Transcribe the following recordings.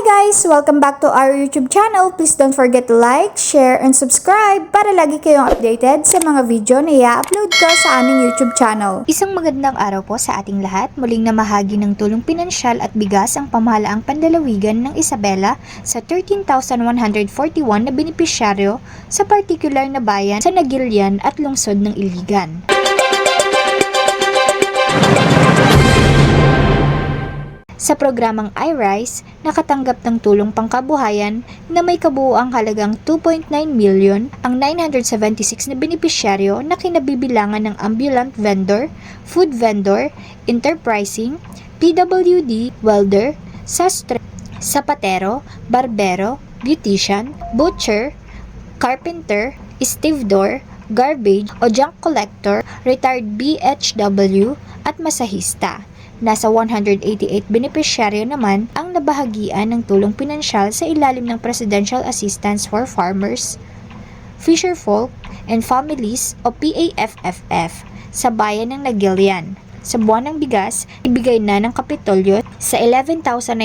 guys! Welcome back to our YouTube channel. Please don't forget to like, share, and subscribe para lagi kayong updated sa mga video na i-upload ko sa aming YouTube channel. Isang magandang araw po sa ating lahat. Muling namahagi ng tulong pinansyal at bigas ang pamahalaang pandalawigan ng Isabela sa 13,141 na benepisyaryo sa partikular na bayan sa Nagilian at lungsod ng Iligan. Sa programang iRise, nakatanggap ng tulong pangkabuhayan na may kabuuang halagang 2.9 million ang 976 na benepisyaryo na kinabibilangan ng ambulant vendor, food vendor, enterprising, PWD, welder, sastre, sapatero, barbero, beautician, butcher, carpenter, stevedore, garbage o junk collector, retired BHW at masahista. Nasa 188 benepisyaryo naman ang nabahagian ng tulong pinansyal sa ilalim ng Presidential Assistance for Farmers, Fisherfolk and Families o PAFFF sa bayan ng Nagilian. Sa buwan ng bigas, ibigay na ng Kapitolyo sa 11,977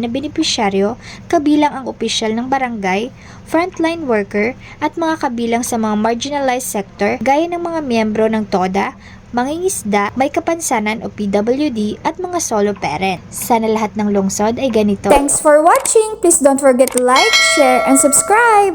na benepisyaryo kabilang ang opisyal ng barangay, frontline worker at mga kabilang sa mga marginalized sector gaya ng mga miyembro ng TODA, mangingisda, may kapansanan o PWD at mga solo parent. Sana lahat ng lungsod ay ganito. Thanks for watching! Please don't forget to like, share, and subscribe!